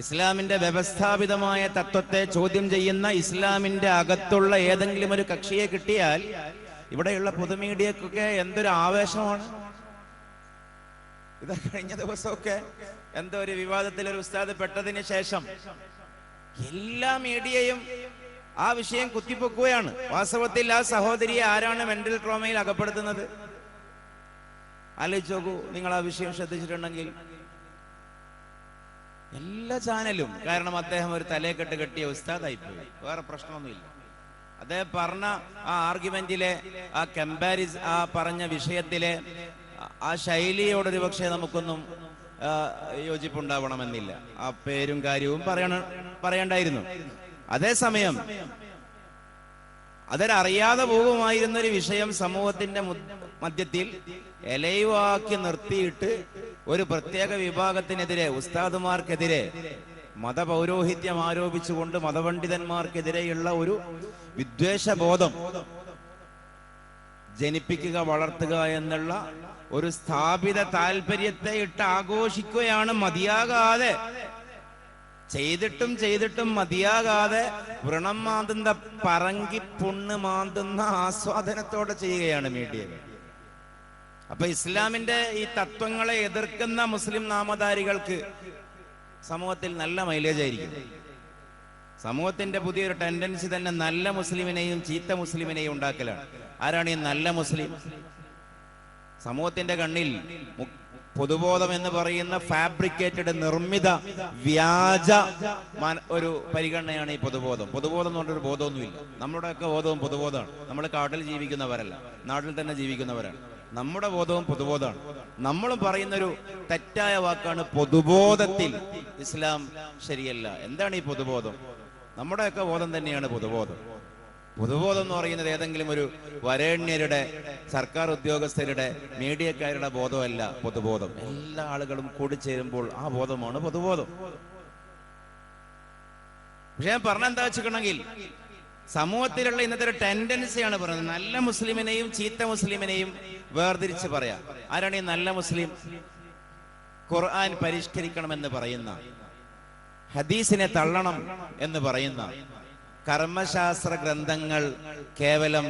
ഇസ്ലാമിന്റെ വ്യവസ്ഥാപിതമായ തത്വത്തെ ചോദ്യം ചെയ്യുന്ന ഇസ്ലാമിന്റെ അകത്തുള്ള ഏതെങ്കിലും ഒരു കക്ഷിയെ കിട്ടിയാൽ ഇവിടെയുള്ള പൊതുമീഡിയക്കൊക്കെ എന്തൊരു ആവേശമാണ്. ഇത് കഴിഞ്ഞ ദിവസമൊക്കെ എന്തോ ഒരു വിവാദത്തിൽ ഒരു ഉസ്താദ് പെട്ടതിന് ശേഷം എല്ലാ മീഡിയയും ആ വിഷയം കുത്തിപ്പൊക്കുകയാണ്. വാസ്തവത്തിൽ ആ സഹോദരിയെ ആരാണ് മെന്റൽ ട്രോമയിൽ അകപ്പെടുത്തുന്നത്? ആലോചിച്ച് നോക്കൂ നിങ്ങൾ ആ വിഷയം ശ്രദ്ധിച്ചിട്ടുണ്ടെങ്കിൽ എല്ലാ ചാനലും. കാരണം അദ്ദേഹം ഒരു തലയെക്കെട്ട് കെട്ടിയ ഉസ്താദായി പോയി വേറെ പ്രശ്നമൊന്നുമില്ല. അദ്ദേഹം പറഞ്ഞ ആ ആർഗ്യുമെന്റിലെ ആ കമ്പാരിസ് ആ പറഞ്ഞ വിഷയത്തിലെ ആ- ശൈലിയോട് ശൈലിയോടൊരു പക്ഷേ നമുക്കൊന്നും യോജിപ്പുണ്ടാവണമെന്നില്ല. ആ പേരും കാര്യവും പറയണ പറയണ്ടായിരുന്നു. അതേസമയം അതൊരറിയാതെ പോകുമായിരുന്ന ഒരു വിഷയം സമൂഹത്തിന്റെ മധ്യത്തിൽ എലയുവാക്കി നിർത്തിയിട്ട് ഒരു പ്രത്യേക വിഭാഗത്തിനെതിരെ ഉസ്താദുമാർക്കെതിരെ മതപൗരോഹിത്യം ആരോപിച്ചുകൊണ്ട് മതപണ്ഡിതന്മാർക്കെതിരെയുള്ള ഒരു വിദ്വേഷബോധം ജനിപ്പിക്കുക വളർത്തുക എന്നുള്ള ഒരു സ്ഥാപിത താല്പര്യത്തെ ഇട്ട് ആഘോഷിക്കുകയാണ് മതിയാകാതെ. ചെയ്തിട്ടും ചെയ്തിട്ടും മതിയാകാതെ വ്രണം മാന്തുന്ന പറങ്കി പുണ്ണ് മാന്തുന്ന ആസ്വാദനത്തോടെ ചെയ്യുകയാണ് മീഡിയ അപ്പൊ ഇസ്ലാമിന്റെ ഈ തത്വങ്ങളെ എതിർക്കുന്ന മുസ്ലിം നാമധാരികൾക്ക് സമൂഹത്തിൽ നല്ല മൈലേജ് ആയിരിക്കും. സമൂഹത്തിന്റെ പുതിയൊരു ടെൻഡൻസി തന്നെ നല്ല മുസ്ലിമിനെയും ചീത്ത മുസ്ലിമിനെയും ഉണ്ടാക്കലാണ്. ആരാണ് ഈ നല്ല മുസ്ലിം? സമൂഹത്തിന്റെ കണ്ണിൽ പൊതുബോധം എന്ന് പറയുന്ന ഫാബ്രിക്കേറ്റഡ് നിർമ്മിത വ്യാജ ഒരു പരിഗണനയാണ് ഈ പൊതുബോധം. പൊതുബോധം എന്ന് പറഞ്ഞൊരു ബോധമൊന്നുമില്ല. നമ്മുടെയൊക്കെ ബോധവും പൊതുബോധമാണ്. നമ്മൾ കാട്ടിൽ ജീവിക്കുന്നവരല്ല. നാട്ടിൽ തന്നെ ജീവിക്കുന്നവരാണ്. നമ്മുടെ ബോധവും പൊതുബോധമാണ്. നമ്മൾ പറയുന്നൊരു തെറ്റായ വാക്കാണ് പൊതുബോധത്തിൽ. ഇസ്ലാം ശരിയല്ല. എന്താണ് ഈ പൊതുബോധം? നമ്മുടെയൊക്കെ ബോധം തന്നെയാണ് പൊതുബോധം. പൊതുബോധം എന്ന് പറയുന്നത് ഏതെങ്കിലും ഒരു വരേണ്യരുടെ സർക്കാർ ഉദ്യോഗസ്ഥരുടെ മീഡിയക്കാരുടെ ബോധമല്ല പൊതുബോധം. എല്ലാ ആളുകളും കൂടിച്ചേരുമ്പോൾ ആ ബോധമാണ് പൊതുബോധം. പക്ഷെ ഞാൻ പറഞ്ഞെന്താ വെച്ചിട്ടുണ്ടെങ്കിൽ സമൂഹത്തിലുള്ള ഇന്നത്തെ ഒരു ടെൻഡൻസിയാണ് പറയുന്നത്. നല്ല മുസ്ലിമിനെയും ചീത്ത മുസ്ലിമിനെയും വേർതിരിച്ച് പറയാം. ആരാണ് ഈ നല്ല മുസ്ലിം? ഖുർആൻ പരിഷ്കരിക്കണമെന്ന് പറയുന്ന ഹദീസിനെ തള്ളണം എന്ന് പറയുന്ന കർമ്മശാസ്ത്ര ഗ്രന്ഥങ്ങൾ കേവലം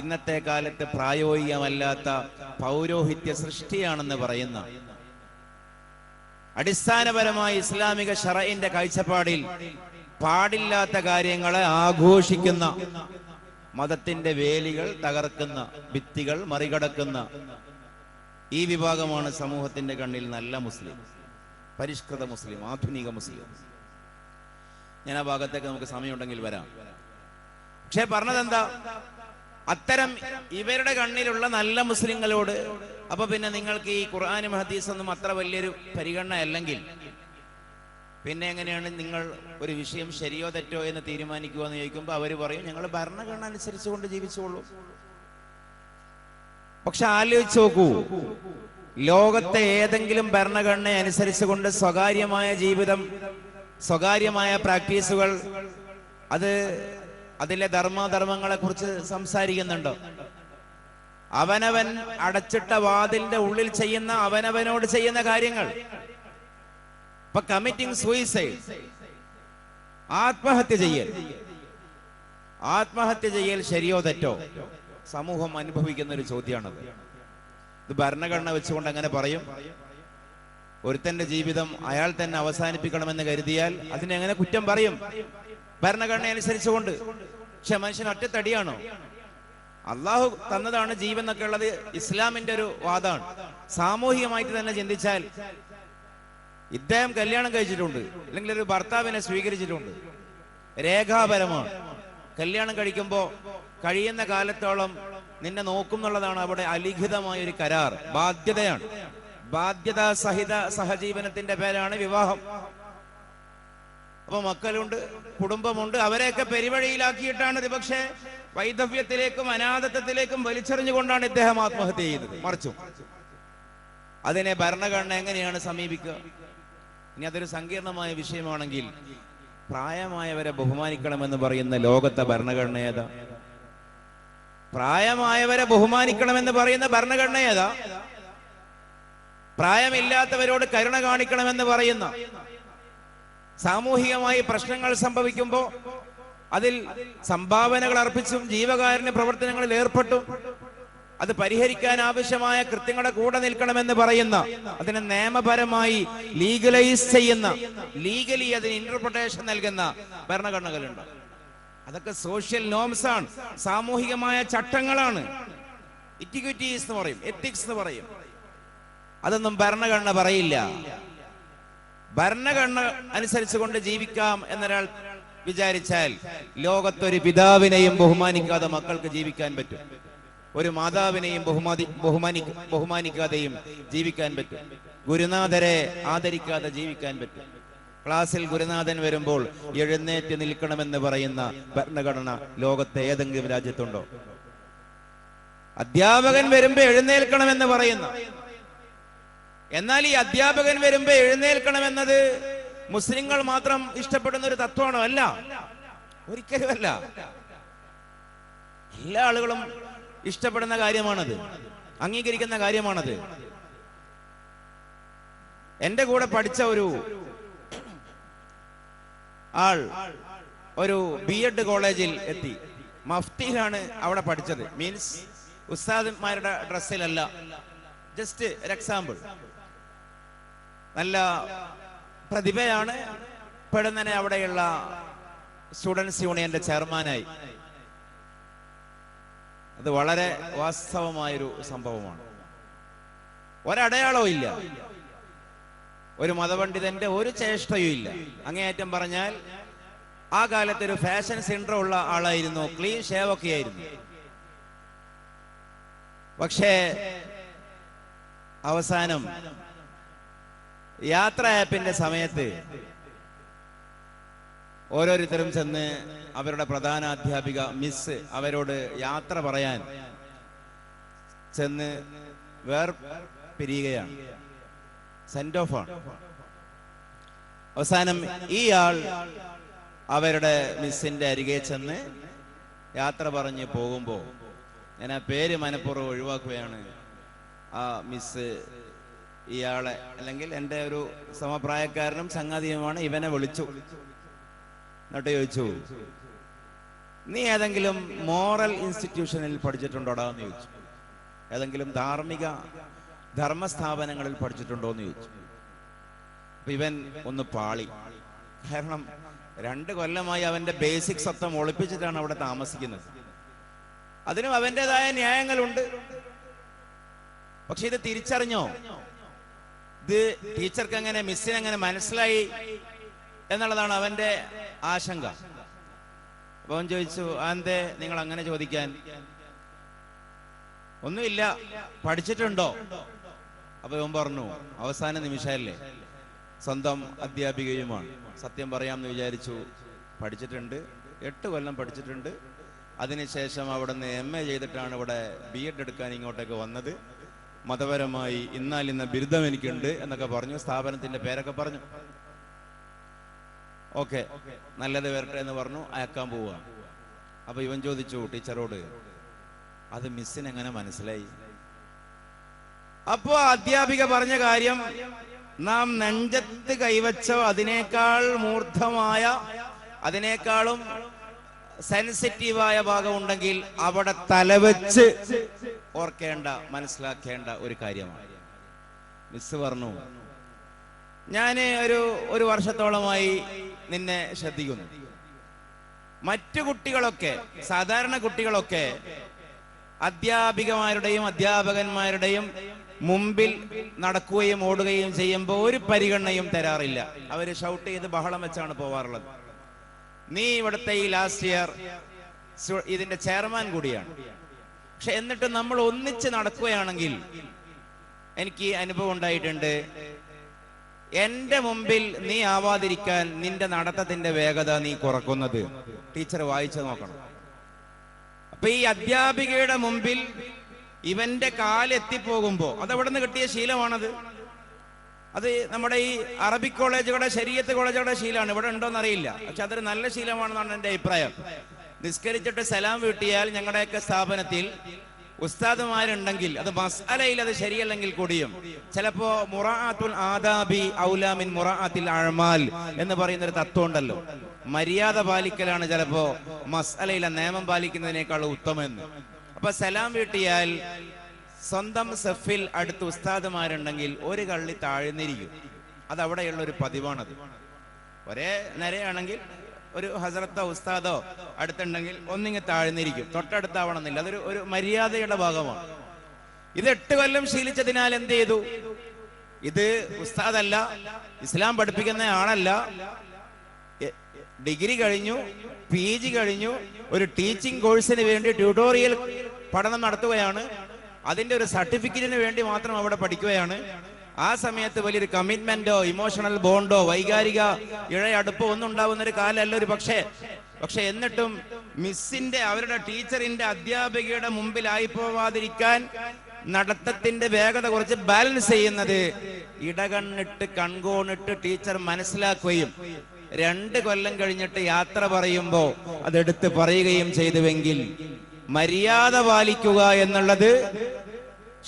ഇന്നത്തെ കാലത്ത് പ്രായോഗികമല്ലാത്ത പൗരോഹിത്യ സൃഷ്ടിയാണെന്ന് പറയുന്ന അടിസ്ഥാനപരമായി ഇസ്ലാമിക ഷറയിന്റെ കാഴ്ചപ്പാടിൽ പാടില്ലാത്ത കാര്യങ്ങളെ ആഘോഷിക്കുന്ന മതത്തിന്റെ വേലികൾ തകർക്കുന്ന ഭിത്തികൾ മറികടക്കുന്ന ഈ വിഭാഗമാണ് സമൂഹത്തിന്റെ കണ്ണിൽ നല്ല മുസ്ലിം പരിഷ്കൃത മുസ്ലിം ആധുനിക മുസ്ലിം. ഞാൻ ആ ഭാഗത്തേക്ക് നമുക്ക് സമയമുണ്ടെങ്കിൽ വരാം. പക്ഷെ പറഞ്ഞതെന്താ? അത്തരം ഇവരുടെ കണ്ണിലുള്ള നല്ല മുസ്ലിങ്ങളോട് അപ്പൊ പിന്നെ നിങ്ങൾക്ക് ഈ ഖുർആാനും ഹദീസൊന്നും അത്ര വലിയൊരു പരിഗണന അല്ലെങ്കിൽ പിന്നെ എങ്ങനെയാണ് നിങ്ങൾ ഒരു വിഷയം ശരിയോ തെറ്റോ എന്ന് തീരുമാനിക്കുക എന്ന് ചോദിക്കുമ്പോൾ അവർ പറയും ഞങ്ങൾ ഭരണഘടന അനുസരിച്ചുകൊണ്ട് ജീവിച്ചോളൂ. പക്ഷെ ആലോചിച്ച് നോക്കൂ ലോകത്തെ ഏതെങ്കിലും ഭരണഘടന അനുസരിച്ചുകൊണ്ട് സ്വകാര്യമായ ജീവിതം സ്വകാര്യമായ പ്രാക്ടീസുകൾ അത് അതിലെ ധർമാധർമ്മങ്ങളെ കുറിച്ച് സംസാരിക്കുന്നുണ്ടോ? അവനവൻ അടച്ചിട്ട വാതിലിന്റെ ഉള്ളിൽ ചെയ്യുന്ന അവനവനോട് ചെയ്യുന്ന കാര്യങ്ങൾ. ഇപ്പൊ കമ്മിറ്റിംഗ് സൂയിസൈഡ് ആത്മഹത്യ ചെയ്യൽ. ആത്മഹത്യ ചെയ്യൽ ശരിയോ തെറ്റോ? സമൂഹം അനുഭവിക്കുന്ന ഒരു ചോദ്യമാണത്. ഇത് ഭരണഘടന വെച്ചുകൊണ്ട് അങ്ങനെ പറയും? ഒരുത്തന്റെ ജീവിതം അയാൾ തന്നെ അവസാനിപ്പിക്കണമെന്ന് കരുതിയാൽ അതിനെങ്ങനെ കുറ്റം പറയും? ഭരണഘടന അനുസരിച്ചുകൊണ്ട്. പക്ഷെ മനുഷ്യൻ ഒറ്റത്തടിയാണോ? അള്ളാഹു തന്നതാണ് ജീവൻ എന്നൊക്കെ ഉള്ളത് ഇസ്ലാമിന്റെ ഒരു വാദമാണ്. സാമൂഹികമായിട്ട് തന്നെ ചിന്തിച്ചാൽ ഇദ്ദേഹം കല്യാണം കഴിച്ചിട്ടുണ്ട് അല്ലെങ്കിൽ ഒരു ഭർത്താവിനെ സ്വീകരിച്ചിട്ടുണ്ട്. രേഖാപരമാണ്. കല്യാണം കഴിക്കുമ്പോ കഴിയുന്ന കാലത്തോളം നിന്നെ നോക്കും എന്നുള്ളതാണ് അവിടെ അലിഖിതമായ ഒരു കരാർ. ബാധ്യതയാണ്. ബാധ്യതാ സഹിത സഹജീവനത്തിന്റെ പേരാണ് വിവാഹം. അപ്പൊ മക്കളുണ്ട് കുടുംബമുണ്ട്. അവരെയൊക്കെ പെരുവഴിയിലാക്കിയിട്ടാണ് ഒരുപക്ഷെ വൈദവ്യത്തിലേക്കും അനാഥത്വത്തിലേക്കും വലിച്ചെറിഞ്ഞുകൊണ്ടാണ് ഇദ്ദേഹം ആത്മഹത്യ ചെയ്തത്. മറിച്ചു. അതിനെ ഭരണഘടന എങ്ങനെയാണ് സമീപിക്കുക? ഇനി അതൊരു സങ്കീർണമായ വിഷയമാണെങ്കിൽ പ്രായമായവരെ ബഹുമാനിക്കണമെന്ന് പറയുന്ന ലോകത്തെ ഭരണഘടന ഏതാ? പ്രായമായവരെ ബഹുമാനിക്കണമെന്ന് പറയുന്ന ഭരണഘടന ഏതാ? പ്രായമില്ലാത്തവരോട് കരുണ കാണിക്കണമെന്ന് പറയുന്ന സാമൂഹികമായി പ്രശ്നങ്ങൾ സംഭവിക്കുമ്പോൾ അതിൽ സംഭാവനകൾ അർപ്പിച്ചും ജീവകാരുണ്യ പ്രവർത്തനങ്ങളിൽ ഏർപ്പെട്ടും. അത് പരിഹരിക്കാൻ ആവശ്യമായ കൃത്യങ്ങളുടെ കൂടെ നിൽക്കണമെന്ന് പറയുന്ന അതിനെ നിയമപരമായി ലീഗലൈസ് ചെയ്യുന്ന ലീഗലി അതിന് ഇന്റർപ്രിട്ടേഷൻ നൽകുന്ന ഭരണഘടനകളുണ്ട്. അതൊക്കെ സോഷ്യൽ നോംസ് ആണ്. സാമൂഹികമായ ചട്ടങ്ങളാണ്. ഇറ്റിക്വിറ്റീസ് എന്ന് പറയും എത്തിക്സ് എന്ന് പറയും. അതൊന്നും ഭരണഘടന പറയില്ല. ഭരണഘടന അനുസരിച്ചുകൊണ്ട് ജീവിക്കാം എന്നൊരാൾ വിചാരിച്ചാൽ ലോകത്തൊരു പിതാവിനെയും ബഹുമാനിക്കാതെ മക്കൾക്ക് ജീവിക്കാൻ പറ്റും. ഒരു മാതാവിനെയും ബഹുമാതി ബഹുമാനി ബഹുമാനിക്കാതെയും ജീവിക്കാൻ പറ്റും. ഗുരുനാഥരെ ആദരിക്കാതെ ജീവിക്കാൻ പറ്റും. ക്ലാസ്സിൽ ഗുരുനാഥൻ വരുമ്പോൾ എഴുന്നേറ്റ് നിൽക്കണമെന്ന് പറയുന്ന ഭരണഘടന ലോകത്തെ ഏതെങ്കിലും രാജ്യത്തുണ്ടോ? അധ്യാപകൻ വരുമ്പോ എഴുന്നേൽക്കണമെന്ന് പറയുന്ന എന്നാൽ ഈ അധ്യാപകൻ വരുമ്പോ എഴുന്നേൽക്കണമെന്നത് മുസ്ലിങ്ങൾ മാത്രം ഇഷ്ടപ്പെടുന്ന ഒരു തത്വമാണോ? അല്ല. ഒരിക്കലുമല്ല എല്ലാ ആളുകളും ഇഷ്ടപ്പെടുന്ന കാര്യമാണത്. അംഗീകരിക്കുന്ന കാര്യമാണത്. എന്റെ കൂടെ പഠിച്ച ഒരു ആൾ ഒരു ബി എഡ് കോളേജിൽ എത്തി. മഫ്തിയിലാണ് അവിടെ പഠിച്ചത്. മീൻസ് ഉസ്താദ്മാരുടെ ഡ്രസ്സിലല്ല ജസ്റ്റ് ഒരു എക്സാമ്പിൾ നല്ല പ്രതിഭയാണ്. പെടുന്നനെ അവിടെയുള്ള സ്റ്റുഡൻസ് യൂണിയന്റെ ചെയർമാനായി. അത് വളരെ വാസ്തവമായൊരു സംഭവമാണ്. ഒരടയാളവും ഇല്ല. ഒരു മതപണ്ഡിതന്റെ ഒരു ചേഷ്ടയും ഇല്ല. അങ്ങേയറ്റം പറഞ്ഞാൽ ആ കാലത്ത് ഒരു ഫാഷൻ സെന്റർ ഉള്ള ആളായിരുന്നു ക്ലീൻ ഷേവ് ഒക്കെ ആയിരുന്നു. പക്ഷേ അവസാനം യാത്ര ആപ്പിന്റെ സമയത്ത് ഓരോരുത്തരും ചെന്ന് അവരുടെ പ്രധാന അധ്യാപിക മിസ് അവരോട് യാത്ര പറയാൻ ചെന്ന് വേർ പിരിയുകയാണ് സെന്റ് ഓഫ് ആണ്. അവസാനം ഈ ആൾ അവരുടെ മിസ്സിന്റെ അരികെ ചെന്ന് യാത്ര പറഞ്ഞ് പോകുമ്പോൾ ഞാൻ ആ പേര് മനഃപൂർവം ഒഴിവാക്കുകയാണ്. ആ മിസ് ഇയാളെ അല്ലെങ്കിൽ എന്റെ ഒരു സമപ്രായക്കാരനും സംഗതിയുമാണ് ഇവനെ വിളിച്ചു. എന്നിട്ട് ചോദിച്ചു നീ ഏതെങ്കിലും മോറൽ ഇൻസ്റ്റിറ്റ്യൂഷനിൽ പഠിച്ചിട്ടുണ്ടോടാ? എന്ന് ചോദിച്ചു. ഏതെങ്കിലും ധാർമ്മിക ധർമ്മസ്ഥാപനങ്ങളിൽ പഠിച്ചിട്ടുണ്ടോ എന്ന് ചോദിച്ചു. ഇവൻ ഒന്ന് പാളി. കാരണം രണ്ട് കൊല്ലമായി അവന്റെ ബേസിക് സത്വം ഒളിപ്പിച്ചിട്ടാണ് അവിടെ താമസിക്കുന്നത്. അതിനും അവന്റേതായ ന്യായങ്ങളുണ്ട്. പക്ഷെ ഇത് തിരിച്ചറിഞ്ഞോ? ഇത് ടീച്ചർക്ക് എങ്ങനെ മിസ്സിന് എങ്ങനെ മനസ്സിലായി എന്നുള്ളതാണ് അവന്റെ ആശങ്ക. അപ്പൊ അവൻ ചോദിച്ചു അതെന്തേ? നിങ്ങൾ അങ്ങനെ ചോദിക്കാൻ? ഒന്നുമില്ല. പഠിച്ചിട്ടുണ്ടോ? അപ്പൊ ഇവൻ പറഞ്ഞു അവസാന നിമിഷമല്ലേ. സ്വന്തം അധ്യാപികയുമാണ്. സത്യം പറയാമെന്ന് വിചാരിച്ചു പഠിച്ചിട്ടുണ്ട്. എട്ട് കൊല്ലം പഠിച്ചിട്ടുണ്ട്. അതിനുശേഷം അവിടെ നിന്ന് എം എ ചെയ്തിട്ടാണ് ഇവിടെ ബി എഡ് എടുക്കാൻ ഇങ്ങോട്ടേക്ക് വന്നത്. മതപരമായി ഇന്നാൽ ഇന്ന ബിരുദം എനിക്കുണ്ട് എന്നൊക്കെ പറഞ്ഞു സ്ഥാപനത്തിന്റെ പേരൊക്കെ പറഞ്ഞു. ഓക്കെ നല്ലത് വരട്ടെ എന്ന് പറഞ്ഞു അയക്കാൻ പോവുക അപ്പൊ ഇവൻ ചോദിച്ചു ടീച്ചറോട് അത് മിസ്സിന് എങ്ങനെ മനസ്സിലായി? അപ്പോ അധ്യാപിക പറഞ്ഞ കാര്യം നാം നെഞ്ചത്ത് കൈവച്ച അതിനേക്കാൾ മൂർദ്ധമായ അതിനേക്കാളും സെൻസിറ്റീവായ ഭാഗം ഉണ്ടെങ്കിൽ അവിടെ തലവെച്ച് ഓർക്കേണ്ട മനസ്സിലാക്കേണ്ട ഒരു കാര്യമാണ്. മിസ് പറഞ്ഞു. ഞാൻ ഒരു ഒരു വർഷത്തോളമായി നിന്നെ ശ്രദ്ധിക്കുന്നു. മറ്റു കുട്ടികളൊക്കെ സാധാരണ കുട്ടികളൊക്കെ അധ്യാപികമാരുടെയും അധ്യാപകന്മാരുടെയും മുമ്പിൽ നടക്കുകയും ഓടുകയും ചെയ്യുമ്പോൾ ഒരു പരിഗണനയും തരാറില്ല. അവർ ഷൗട്ട് ചെയ്ത് ബഹളം വെച്ചാണ് പോവാറുള്ളത്. നീ ഇവിടുത്തെ ഈ ലാസ്റ്റ് ഇയർ ഇതിന്റെ ചെയർമാൻ കൂടിയാണ്. പക്ഷെ എന്നിട്ട് നമ്മൾ ഒന്നിച്ച് നടക്കുകയാണെങ്കിൽ എനിക്ക് അനുഭവം ഉണ്ടായിട്ടുണ്ട്. എന്റെ മുമ്പിൽ നീ ആവാതിരിക്കാൻ നിന്റെ നടത്തത്തിന്റെ വേഗത നീ കുറക്കുന്നത്. ടീച്ചർ വായിച്ചു നോക്കണം. അപ്പൊ ഈ അധ്യാപികയുടെ മുമ്പിൽ ഇവന്റെ കാലെത്തിപ്പോകുമ്പോ അത് എവിടെ നിന്ന് കിട്ടിയ ശീലമാണത്? അത് നമ്മുടെ ഈ അറബിക് കോളേജുകളുടെ ശരീരത്ത് കോളേജുകളുടെ ശീലമാണ്. ഇവിടെ ഉണ്ടോന്ന് അറിയില്ല പക്ഷെ അതൊരു നല്ല ശീലമാണെന്നാണ് എന്റെ അഭിപ്രായം. നിസ്കരിച്ചിട്ട് സലാം വീട്ടിയാൽ ഞങ്ങളുടെയൊക്കെ സ്ഥാപനത്തിൽ ഉസ്താദുമാരുണ്ടെങ്കിൽ അത് മസ്അലയിൽ അത് ശരിയല്ലെങ്കിൽ കൂടിയും ചിലപ്പോ മുറാഅത്തുൽ ആദാബി ഔലാമിൻ മുറാഅത്തിൽ അഴമാൽ എന്ന് പറയുന്ന ഒരു തത്വം ഉണ്ടല്ലോ. മര്യാദ പാലിക്കലാണ് ചിലപ്പോ മസ്അലയിലെ നിയമം പാലിക്കുന്നതിനേക്കാൾ ഉത്തമെന്ന്. അപ്പൊ സലാം വീട്ടിയാൽ സ്വന്തം സെഫിൽ അടുത്ത് ഉസ്താദുമാരുണ്ടെങ്കിൽ ഒരു കള്ളി താഴ്ന്നിരിക്കും. അതവിടെയുള്ള ഒരു പതിവാണത്. ഒരേ നിരയാണെങ്കിൽ ഒരു ഹസരത്തോ ഉസ്താദോ അടുത്തുണ്ടെങ്കിൽ ഒന്നിങ്ങ് താഴ്ന്നിരിക്കും. തൊട്ടടുത്താവണമെന്നില്ല. അതൊരു ഒരു മര്യാദയുടെ ഭാഗമാണ്. ഇത് എട്ട് കൊല്ലം ശീലിച്ചതിനാൽ എന്ത് ചെയ്തു? ഇത് ഉസ്താദല്ല ഇസ്ലാം പഠിപ്പിക്കുന്ന ആളല്ല. ഡിഗ്രി കഴിഞ്ഞു പി ജി കഴിഞ്ഞു ഒരു ടീച്ചിങ് കോഴ്സിന് വേണ്ടി ട്യൂട്ടോറിയൽ പഠനം നടത്തുകയാണ്. അതിന്റെ ഒരു സർട്ടിഫിക്കറ്റിന് വേണ്ടി മാത്രം അവിടെ പഠിക്കുകയാണ്. ആ സമയത്ത് വലിയൊരു കമ്മിറ്റ്മെന്റോ ഇമോഷണൽ ബോണ്ടോ വൈകാരിക ഇഴയടുപ്പോ ഒന്നും ഉണ്ടാവുന്ന ഒരു കാലമല്ല ഒരു പക്ഷേ. പക്ഷെ എന്നിട്ടും മിസ്സിന്റെ അവരുടെ ടീച്ചറിന്റെ അധ്യാപികയുടെ മുമ്പിലായി പോവാതിരിക്കാൻ നടത്തത്തിന്റെ വേഗത കുറച്ച് ബാലൻസ് ചെയ്യുന്നത് ഇടകണ്ണിട്ട് കൺകോണിട്ട് ടീച്ചർ മനസ്സിലാക്കുകയും രണ്ട് കൊല്ലം കഴിഞ്ഞിട്ട് യാത്ര പറയുമ്പോ അതെടുത്ത് പറയുകയും ചെയ്തുവെങ്കിൽ മര്യാദ പാലിക്കുക എന്നുള്ളത്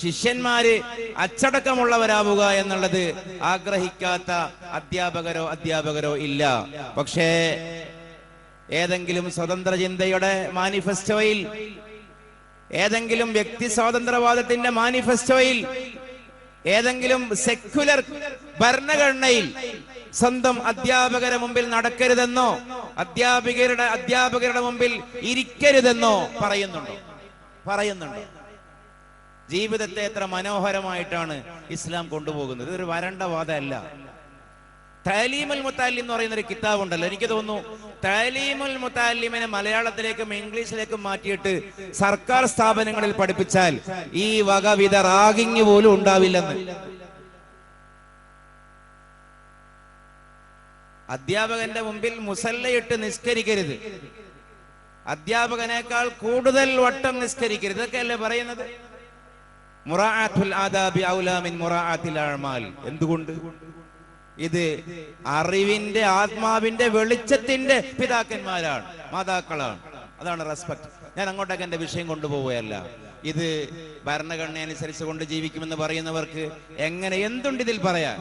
ശിഷ്യന്മാര് അച്ചടക്കമുള്ളവരാവുക എന്നുള്ളത് ആഗ്രഹിക്കാത്ത അധ്യാപകരോ അധ്യാപകരോ ഇല്ല. പക്ഷേ ഏതെങ്കിലും സ്വതന്ത്ര ചിന്തയുടെ മാനിഫെസ്റ്റോയിൽ ഏതെങ്കിലും വ്യക്തി സ്വാതന്ത്ര്യവാദത്തിന്റെ മാനിഫെസ്റ്റോയിൽ ഏതെങ്കിലും സെക്യുലർ ഭരണഘടനയിൽ സ്വന്തം അധ്യാപകരുടെ മുമ്പിൽ നടക്കരുതെന്നോ അധ്യാപികരുടെ അധ്യാപകരുടെ മുമ്പിൽ ഇരിക്കരുതെന്നോ പറയുന്നുണ്ടോ? പറയുന്നുണ്ടോ? ജീവിതത്തെ എത്ര മനോഹരമായിട്ടാണ് ഇസ്ലാം കൊണ്ടുപോകുന്നത്. ഇതൊരു വരണ്ട വാദമല്ല. താലീമുൽ മുത്താലിം എന്ന് പറയുന്ന ഒരു കിതാബ് ഉണ്ടല്ലോ എനിക്ക് തോന്നുന്നു താലീമുൽ മുത്താലിമിനെ മലയാളത്തിലേക്കും ഇംഗ്ലീഷിലേക്കും മാറ്റിയിട്ട് സർക്കാർ സ്ഥാപനങ്ങളിൽ പഠിപ്പിച്ചാൽ ഈ വകവിധ റാഗിങ് പോലും ഉണ്ടാവില്ലെന്ന്. അധ്യാപകന്റെ മുമ്പിൽ മുസല്ലയിട്ട് നിസ്കരിക്കരുത്. അധ്യാപകനേക്കാൾ കൂടുതൽ വട്ടം നിസ്കരിക്കരുത്. ഇതൊക്കെയല്ലേ പറയുന്നത്? മുറാഅത്തുൽ ആദാബി ഔലാമിൻ മുറാഅത്തിൽ അഅ്മാൽ എന്തുകൊണ്ട്? ഇത് അറിവിന്റെ ആത്മാവിന്റെ വെളിച്ചത്തിന്റെ പിതാക്കന്മാരാണ് മാതാക്കളാണ്. അതാണ് റെസ്പെക്ട്. ഞാൻ അങ്ങോട്ടേക്ക് എന്റെ വിഷയം കൊണ്ടുപോവുകയല്ല. ഇത് ഭരണഘടന അനുസരിച്ച് കൊണ്ട് ജീവിക്കുമെന്ന് പറയുന്നവർക്ക് എങ്ങനെ എന്തുണ്ട് ഇതിൽ പറയാൻ?